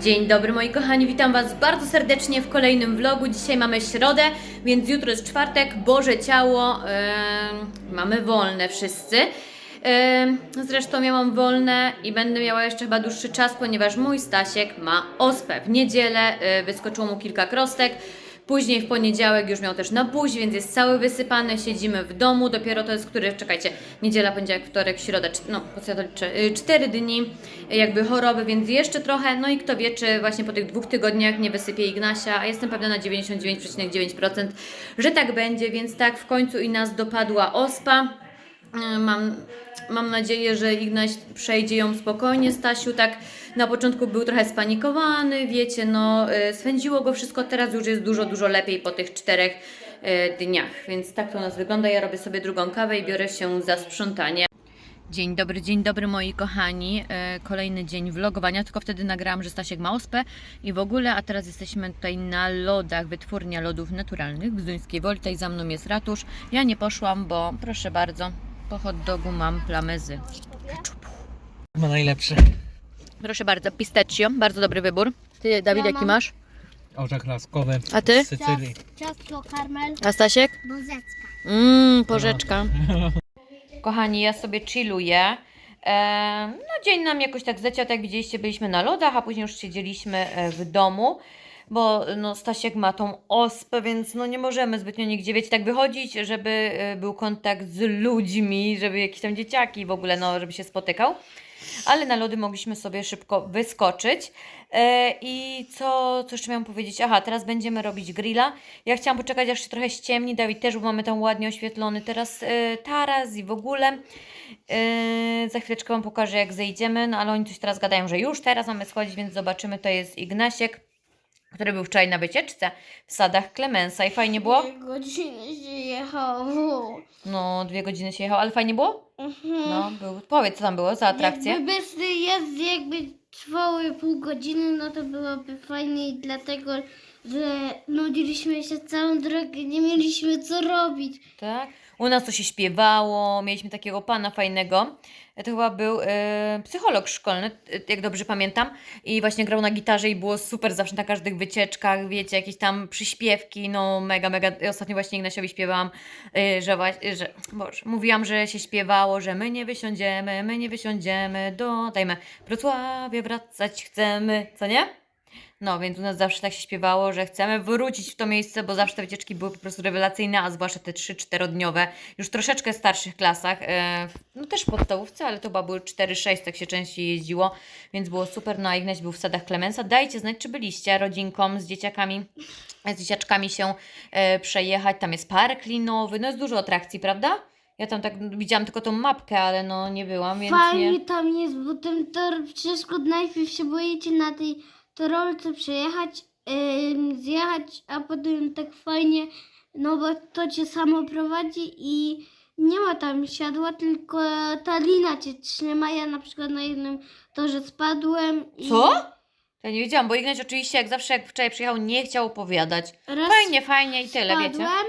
Dzień dobry moi kochani, witam Was bardzo serdecznie w kolejnym vlogu. Dzisiaj mamy środę, więc jutro jest czwartek, Boże Ciało, em, mamy wolne wszyscy. Em, zresztą miałam wolne i będę miała jeszcze chyba dłuższy czas, ponieważ mój Stasiek ma ospę. W niedzielę e, wyskoczyło mu kilka krostek. Później w poniedziałek już miał też na buzi, więc jest cały wysypany. Siedzimy w domu. Dopiero to jest który, czekajcie, niedziela, poniedziałek, wtorek, środa, no po co ja to liczę? Y, cztery dni y, jakby choroby, więc jeszcze trochę. No i kto wie, czy właśnie po tych dwóch tygodniach nie wysypie Ignasia, a jestem pewna na 99,9%, że tak będzie, więc tak w końcu i nas dopadła ospa. Y, Mam, mam nadzieję, że Ignaś przejdzie ją spokojnie. Stasiu tak na początku był trochę spanikowany, wiecie, no y, swędziło go wszystko, teraz już jest dużo, dużo lepiej po tych czterech y, dniach. Więc tak to u nas wygląda. Ja robię sobie drugą kawę i biorę się za sprzątanie. Dzień dobry, dzień dobry moi kochani. E, Kolejny dzień vlogowania, tylko wtedy nagrałam, że Stasiek ma ospę i w ogóle, a teraz jesteśmy tutaj na lodach, wytwórnia lodów naturalnych w Zduńskiej Woli. Tutaj za mną jest ratusz. Ja nie poszłam, bo proszę bardzo, po hot dogu mam plamezy. Ketchupu. Ma najlepszy. Proszę bardzo, pistachio, bardzo dobry wybór. Ty, Dawid, Ja jaki mam- masz? Orzech laskowy. A ty? Z Sycylii. Ciastko, karmel, A Stasiek? bozecka. Mmm, porzeczka. Kochani, ja sobie chilluję. E, no dzień nam jakoś tak zleciał, tak jak widzieliście, byliśmy na lodach, a później już siedzieliśmy e, w domu, bo no, Stasiek ma tą ospę, więc no nie możemy zbytnio nigdzie, wiecie, tak wychodzić, żeby e, był kontakt z ludźmi, żeby jakieś tam dzieciaki w ogóle, no, żeby się spotykał. Ale na lody mogliśmy sobie szybko wyskoczyć. E, I co, co jeszcze miałam powiedzieć? Aha, teraz będziemy robić grilla. Ja chciałam poczekać, aż się trochę ściemni. Dawid też, bo mamy tam ładnie oświetlony teraz e, taras i w ogóle. E, za chwileczkę Wam pokażę, jak zejdziemy, no ale oni coś teraz gadają, że już teraz mamy schodzić, więc zobaczymy. To jest Ignasiek, który był wczoraj na wycieczce w sadach Klemensa i fajnie było. Dwie godziny się jechało. No, dwie godziny się jechał, ale fajnie było? Mhm. No, był. Powiedz, co tam było za atrakcje. Jakby bez jazdy jakby trwały pół godziny, no to byłoby fajniej, dlatego że nudziliśmy się całą drogę, nie mieliśmy co robić. Tak. U nas to się śpiewało, mieliśmy takiego pana fajnego. To chyba był e, psycholog szkolny, e, jak dobrze pamiętam. I właśnie grał na gitarze i było super zawsze na każdych wycieczkach, wiecie, jakieś tam przyśpiewki, no mega, mega. Ostatnio właśnie Ignasiowi śpiewałam, e, że właśnie, że, boże, mówiłam, że się śpiewało, że my nie wysiądziemy, my nie wysiądziemy do, dajmy, Wrocławie wracać chcemy, co nie? No, więc u nas zawsze tak się śpiewało, że chcemy wrócić w to miejsce, bo zawsze te wycieczki były po prostu rewelacyjne, a zwłaszcza te 3-4-dniowe, już troszeczkę starszych klasach, e, no też w podstawówce, ale to chyba były 4-6, tak się częściej jeździło, więc było super. No, a Ignaś był w sadach Klemensa. Dajcie znać, czy byliście rodzinką z dzieciakami, z dzieciaczkami się e, przejechać. Tam jest park linowy, no jest dużo atrakcji, prawda? Ja tam tak widziałam tylko tą mapkę, ale no nie byłam, więc Fajnie nie. tam jest, bo ten tor wszystko najpierw się boicie na tej torolce przejechać, ym, zjechać, a potem tak fajnie, no bo to cię samo prowadzi i nie ma tam siadła, tylko ta lina cię trzyma. Ja na przykład na jednym torze spadłem. I Co? Ja nie wiedziałam, bo Ignaś oczywiście jak zawsze jak wczoraj przyjechał nie chciał opowiadać. Raz Fajnie, fajnie i tyle, wiecie? spadłem,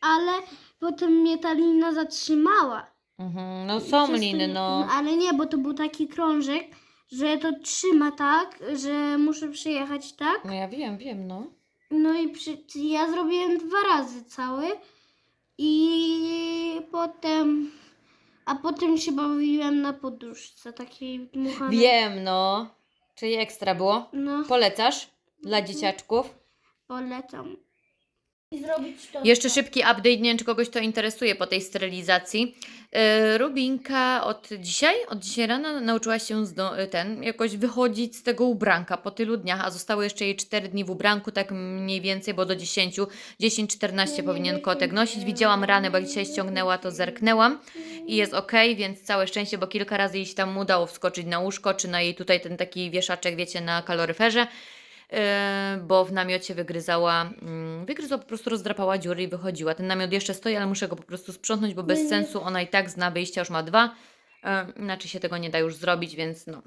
ale potem mnie ta lina zatrzymała. Mhm, no są liny, no. Ale nie, bo to był taki krążek, że to trzyma tak, że muszę przyjechać tak. No ja wiem, wiem, no. No i przy, ja zrobiłem dwa razy cały i potem, a potem się bawiłem na poduszce takiej dmuchanej. Wiem, no. Czyli ekstra było. No, Polecasz dla dzieciaczków? polecam. Zrobić to. Jeszcze szybki update, nie wiem czy kogoś to interesuje po tej sterylizacji. Yy, Rubinka od dzisiaj, od dzisiaj rana nauczyła się ten, jakoś wychodzić z tego ubranka po tylu dniach, a zostały jeszcze jej 4 dni w ubranku, tak mniej więcej, bo do 10, 10-14 powinien kotek nosić. Widziałam rany, bo jak dzisiaj ściągnęła, to zerknęłam i jest ok, więc całe szczęście, bo kilka razy jej się tam udało wskoczyć na łóżko, czy na jej tutaj ten taki wieszaczek, wiecie, na kaloryferze. Yy, bo w namiocie wygryzała, mm, wygryzła, po prostu rozdrapała dziury i wychodziła. Ten namiot jeszcze stoi, ale muszę go po prostu sprzątnąć, bo bez sensu ona i tak zna wyjścia, już ma dwa, yy, inaczej się tego nie da już zrobić, więc no.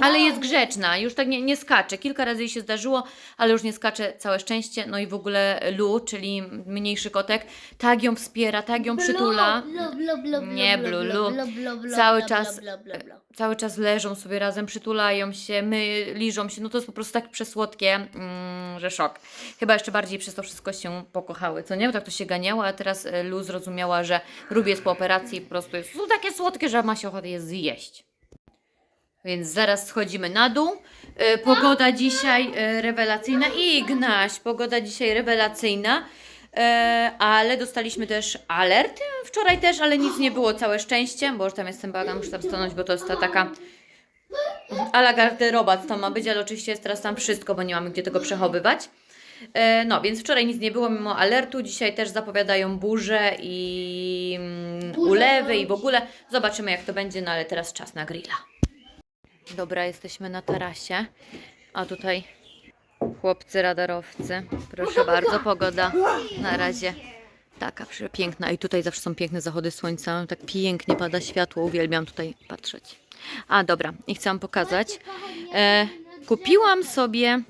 Ale jest grzeczna, już tak nie, nie skacze. Kilka razy jej się zdarzyło, ale już nie skacze, całe szczęście. No i w ogóle Lu, czyli mniejszy kotek, tak ją wspiera, tak ją przytula. Nie, Blu, Lu. Cały czas, cały czas leżą sobie razem, przytulają się, my, liżą się. No to jest po prostu tak przesłodkie, mm, że szok. Chyba jeszcze bardziej przez to wszystko się pokochały, co nie? Bo tak to się ganiało, a teraz e, Lu zrozumiała, że Ruby jest po operacji i po prostu jest, są takie słodkie, że ma się ochotę je zjeść. Więc zaraz schodzimy na dół. E, Pogoda dzisiaj e, rewelacyjna. I Ignaś, pogoda dzisiaj rewelacyjna. E, ale dostaliśmy też alert. Wczoraj też, ale nic nie było, całe szczęście. Bo już tam jestem bagan, muszę tam stanąć, bo to jest ta taka ala garderoba, co tam ma być, ale oczywiście jest teraz tam wszystko, bo nie mamy gdzie tego przechowywać. No, więc wczoraj nic nie było mimo alertu. Dzisiaj też zapowiadają burze i mm, ulewy i w ogóle. Zobaczymy jak to będzie, no ale teraz czas na grilla. Dobra, jesteśmy na tarasie, a tutaj chłopcy radarowcy. Proszę bardzo, pogoda na razie taka przepiękna. I tutaj zawsze są piękne zachody słońca, tak pięknie pada światło, uwielbiam tutaj patrzeć. A dobra, i chcę Wam pokazać. E, kupiłam sobie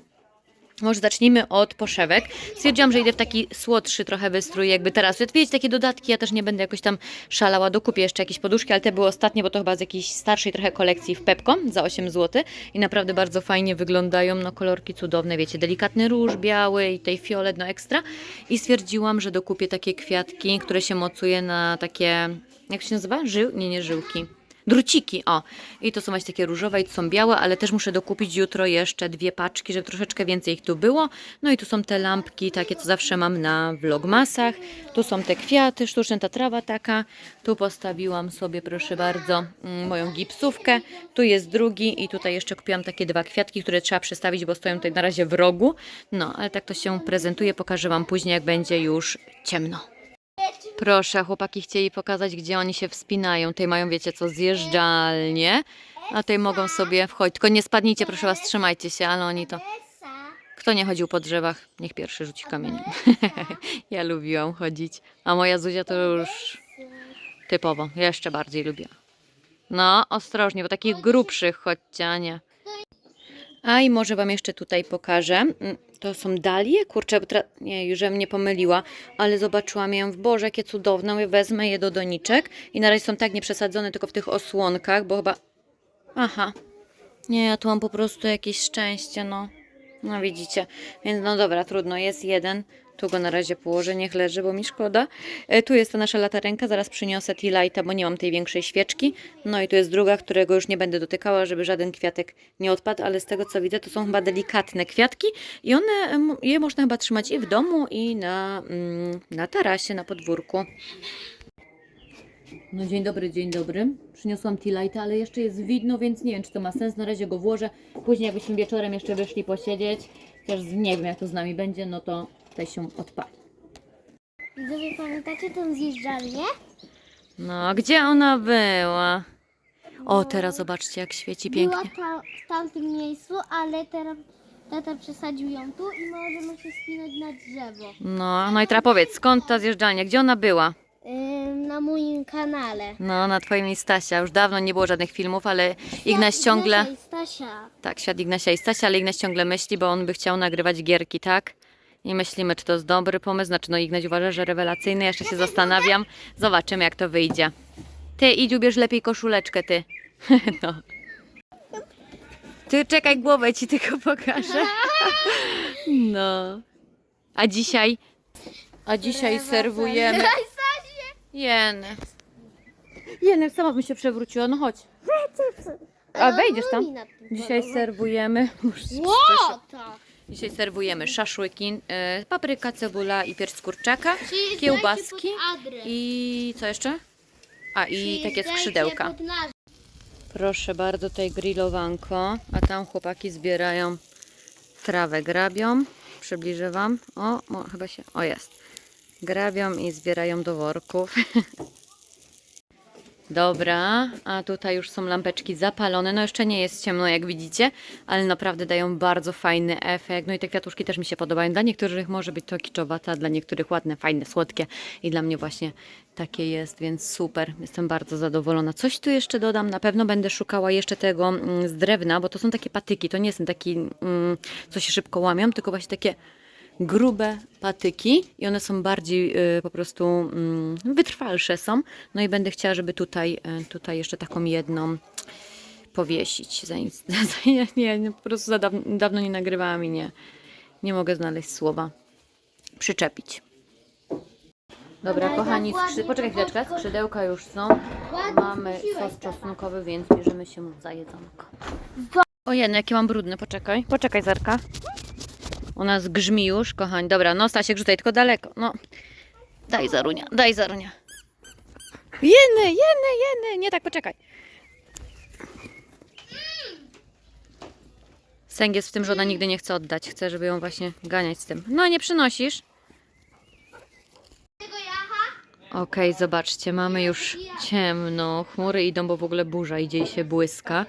może zacznijmy od poszewek. Stwierdziłam, że idę w taki słodszy trochę wystrój, jakby teraz. Wiecie, takie dodatki, ja też nie będę jakoś tam szalała. Dokupię jeszcze jakieś poduszki, ale te były ostatnie, bo to chyba z jakiejś starszej trochę kolekcji w Pepko za 8 zł. I naprawdę bardzo fajnie wyglądają, no kolorki cudowne, wiecie, delikatny róż biały i tej fiolet, no ekstra. I stwierdziłam, że dokupię takie kwiatki, które się mocuje na takie, jak się nazywa? Żył? Nie, nie żyłki. Druciki, o. I to są właśnie takie różowe i to są białe, ale też muszę dokupić jutro jeszcze dwie paczki, żeby troszeczkę więcej ich tu było. No i tu są te lampki, takie co zawsze mam na vlogmasach. Tu są te kwiaty, sztuczna ta trawa taka. Tu postawiłam sobie, proszę bardzo, mm, moją gipsówkę. Tu jest drugi i tutaj jeszcze kupiłam takie dwa kwiatki, które trzeba przestawić, bo stoją tutaj na razie w rogu. No, ale tak to się prezentuje. Pokażę Wam później, jak będzie już ciemno. Proszę, chłopaki chcieli pokazać, gdzie oni się wspinają. Tutaj mają, wiecie co, zjeżdżalnie, a tutaj mogą sobie wchodzić. Tylko nie spadnijcie, proszę was, trzymajcie się, ale oni to... Kto nie chodził po drzewach, niech pierwszy rzuci kamieniem. ja lubiłam chodzić, a moja Zuzia to już typowo, jeszcze bardziej lubię. No, ostrożnie, bo takich grubszych chodźcie, a nie. A i może Wam jeszcze tutaj pokażę. Mm, To są dalie? Kurczę, nie, już żem nie pomyliła, ale zobaczyłam je w Boże, jakie cudowne. Wezmę je do doniczek i na razie są tak nieprzesadzone, tylko w tych osłonkach, bo chyba... Aha. Nie, ja tu mam po prostu jakieś szczęście, no. No widzicie. Więc no dobra, trudno, jest jeden. Tu go na razie położę, niech leży, bo mi szkoda. E, tu jest ta nasza latarenka, zaraz przyniosę tea lighta, bo nie mam tej większej świeczki. No i tu jest druga, którego już nie będę dotykała, żeby żaden kwiatek nie odpadł, ale z tego co widzę, to są chyba delikatne kwiatki i one, je można chyba trzymać i w domu, i na, mm, na tarasie, na podwórku. No dzień dobry, dzień dobry. Przyniosłam tea lighta, ale jeszcze jest widno, więc nie wiem, czy to ma sens. Na razie go włożę. Później jakbyśmy wieczorem jeszcze wyszli posiedzieć, też nie wiem, jak to z nami będzie, no to tutaj się odpali. Widzowie, pamiętacie tą zjeżdżalnię? No, a gdzie ona była? O, teraz zobaczcie, jak świeci pięknie. Była ta, w tamtym miejscu, ale teraz tata przesadził ją tu i możemy się spinać na drzewo. No, no i teraz powiedz, skąd ta zjeżdżalnia? Gdzie ona była? Ym, na moim kanale. No, na twoim i Stasia. Już dawno nie było żadnych filmów, ale Ignaś ciągle... Stasia i Stasia. Tak, świat Ignasia i Stasia, ale Ignaś ciągle myśli, bo on by chciał nagrywać gierki, tak? I myślimy, czy to jest dobry pomysł. Znaczy, no Ignaś uważa, że rewelacyjny. Jeszcze się zastanawiam. Zobaczymy, jak to wyjdzie. Ty, idź ubierz lepiej koszuleczkę, ty. no. Ty czekaj, głowę ci tylko pokażę. no. A dzisiaj... A dzisiaj serwujemy... Jenę. Jenę, sama bym się przewróciła, no chodź. A wejdziesz tam? Dzisiaj serwujemy... Łota! Dzisiaj serwujemy szaszłyki, e, papryka, cebula i pierś z kurczaka, kiełbaski i co jeszcze? A i takie skrzydełka. Proszę bardzo, tutaj grillowanko, a tam chłopaki zbierają trawę, grabią. Przybliżę Wam. O, mo, chyba się, o jest. Grabią i zbierają do worków. Dobra, a tutaj już są lampeczki zapalone. No jeszcze nie jest ciemno, jak widzicie, ale naprawdę dają bardzo fajny efekt. No i te kwiatuszki też mi się podobają. Dla niektórych może być to kiczowata, dla niektórych ładne, fajne, słodkie i dla mnie właśnie takie jest, więc super. Jestem bardzo zadowolona. Coś tu jeszcze dodam. Na pewno będę szukała jeszcze tego mm, z drewna, bo to są takie patyki. To nie są taki, mm, co się szybko łamią, tylko właśnie takie grube patyki i one są bardziej y, po prostu mm, wytrwalsze są. No i będę chciała, żeby tutaj, y, tutaj jeszcze taką jedną powiesić. Zains- za- nie, po prostu za dawno, dawno nie nagrywałam i nie, nie mogę znaleźć słowa. Przyczepić. Dobra, kochani, dokładnie skrzy... poczekaj chwileczkę, skrzydełka już są. Mamy sos czosnkowy, więc bierzemy się za jedzonko. Ojej, jakie mam brudne, poczekaj. Poczekaj, Zarka. U nas grzmi już, kochani. Dobra, no Stasiek, rzucaj tylko daleko. No. Daj Zarunia, daj Zarunia. Jeny, jeny, jeny. Nie tak, poczekaj. Sęk jest w tym, że ona nigdy nie chce oddać. Chce, żeby ją właśnie ganiać z tym. No, nie przynosisz. Okej, zobaczcie, mamy już ciemno. Chmury idą, bo w ogóle burza idzie i się błyska.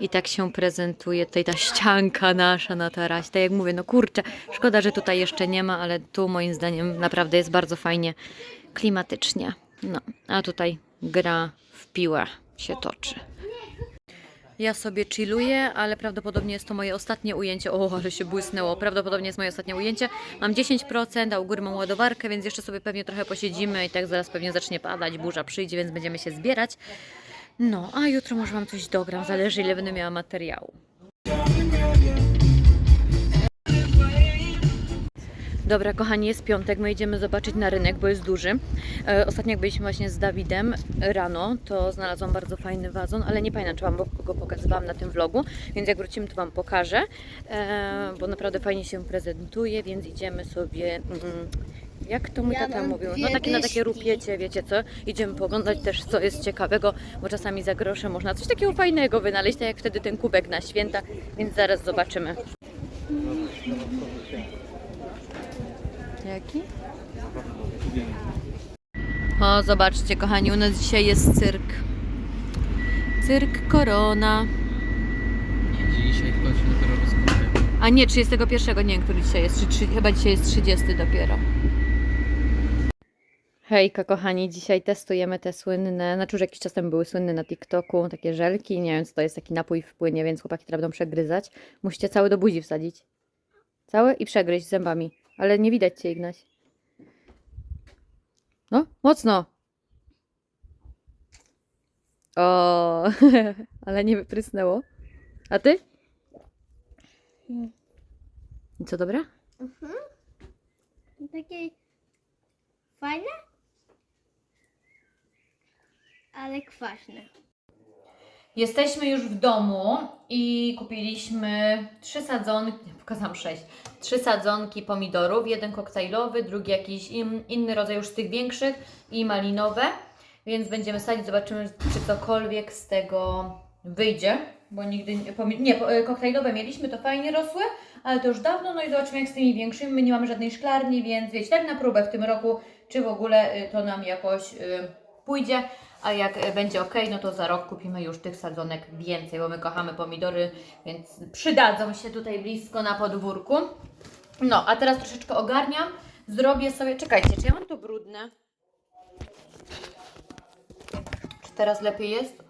I tak się prezentuje tutaj ta ścianka nasza na tarasie. Tak jak mówię, no kurczę, szkoda, że tutaj jeszcze nie ma, ale tu moim zdaniem naprawdę jest bardzo fajnie, klimatycznie. No, a tutaj gra w piłę się toczy. Ja sobie chilluję, ale prawdopodobnie jest to moje ostatnie ujęcie. O, ale się błysnęło. Prawdopodobnie jest moje ostatnie ujęcie. Mam 10%, a u góry mam ładowarkę, więc jeszcze sobie pewnie trochę posiedzimy i tak zaraz pewnie zacznie padać, burza przyjdzie, więc będziemy się zbierać. No, a jutro może Wam coś dogram, zależy ile będę miała materiału. Dobra, kochani, jest piątek, my idziemy zobaczyć na rynek, bo jest duży. E, ostatnio jak byliśmy właśnie z Dawidem rano, to znalazłam bardzo fajny wazon, ale nie pamiętam, czy Wam go pokazywałam na tym vlogu, więc jak wrócimy, to Wam pokażę, e, bo naprawdę fajnie się prezentuje, więc idziemy sobie... Mm, jak to mój Ja tata mam mówił? dwie No takie na takie dyszki. rupiecie, wiecie co? Idziemy pooglądać też, co jest ciekawego, bo czasami za grosze można coś takiego fajnego wynaleźć, tak jak wtedy ten kubek na święta, więc zaraz zobaczymy. Jaki? O, zobaczcie, kochani, u nas dzisiaj jest cyrk. Cyrk Korona. Nie, dzisiaj tylko się dopiero rozkupuje. A nie, 31, nie wiem, który dzisiaj jest. Czy, czy, chyba dzisiaj jest 30 dopiero. Hejka, kochani, dzisiaj testujemy te słynne, znaczy już jakiś czas temu były słynne na TikToku, takie żelki, nie wiem, co to jest taki napój w płynie, więc chłopaki teraz będą przegryzać. Musicie cały do buzi wsadzić. Cały i przegryźć zębami, ale nie widać Cię, Ignaś. No, mocno. O, ale nie wyprysnęło. A Ty? I co, dobra? Takie fajne, ale kwaśne. Jesteśmy już w domu i kupiliśmy trzy sadzonki, pokazam sześć, trzy sadzonki pomidorów, jeden koktajlowy, drugi jakiś in, inny rodzaj już z tych większych i malinowe, więc będziemy sadzić, zobaczymy czy cokolwiek z tego wyjdzie, bo nigdy nie, nie e, koktajlowe mieliśmy, to fajnie rosły, ale to już dawno, no i zobaczymy jak z tymi większymi, my nie mamy żadnej szklarni, więc wiecie, tak na próbę w tym roku, czy w ogóle y, to nam jakoś y, pójdzie, a jak y, będzie ok, no to za rok kupimy już tych sadzonek więcej, bo my kochamy pomidory, więc przydadzą się tutaj blisko na podwórku. No, a teraz troszeczkę ogarniam, zrobię sobie, czekajcie, czy ja mam to brudne? Czy teraz lepiej jest?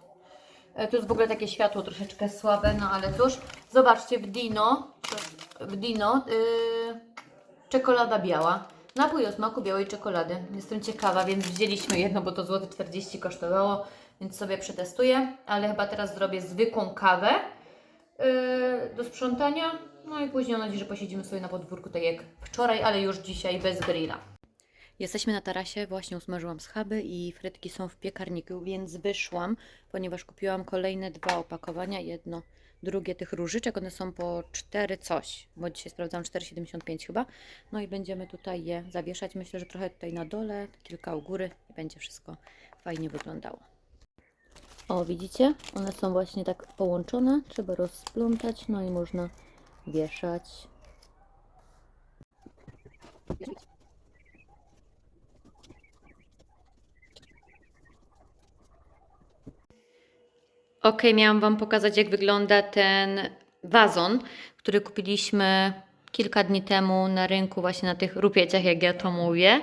E, Tu jest w ogóle takie światło troszeczkę słabe, no ale cóż. Zobaczcie, w Dino, w Dino yy, czekolada biała. Napój o smaku białej czekolady. Jestem ciekawa, więc wzięliśmy jedno, bo to złote 40 kosztowało, więc sobie przetestuję. Ale chyba teraz zrobię zwykłą kawę yy, do sprzątania. No i później mam nadzieję, że posiedzimy sobie na podwórku tak jak wczoraj, ale już dzisiaj bez grilla. Jesteśmy na tarasie, właśnie usmażyłam schaby i frytki są w piekarniku, więc wyszłam, ponieważ kupiłam kolejne dwa opakowania, jedno, drugie tych różyczek, one są po 4 coś, bo dzisiaj sprawdzam 4,75 chyba, no i będziemy tutaj je zawieszać, myślę, że trochę tutaj na dole, kilka u góry i będzie wszystko fajnie wyglądało. O, widzicie? One są właśnie tak połączone, trzeba rozplątać, no i można wieszać. Ok, miałam Wam pokazać, jak wygląda ten wazon, który kupiliśmy kilka dni temu na rynku, właśnie na tych rupieciach, jak ja to mówię.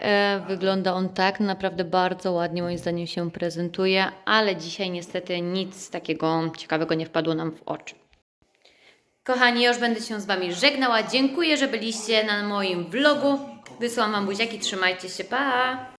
E, wygląda on tak, naprawdę bardzo ładnie moim zdaniem się prezentuje, ale dzisiaj niestety nic takiego ciekawego nie wpadło nam w oczy. Kochani, już będę się z Wami żegnała. Dziękuję, że byliście na moim vlogu. Wysyłam Wam buziaki, trzymajcie się, pa!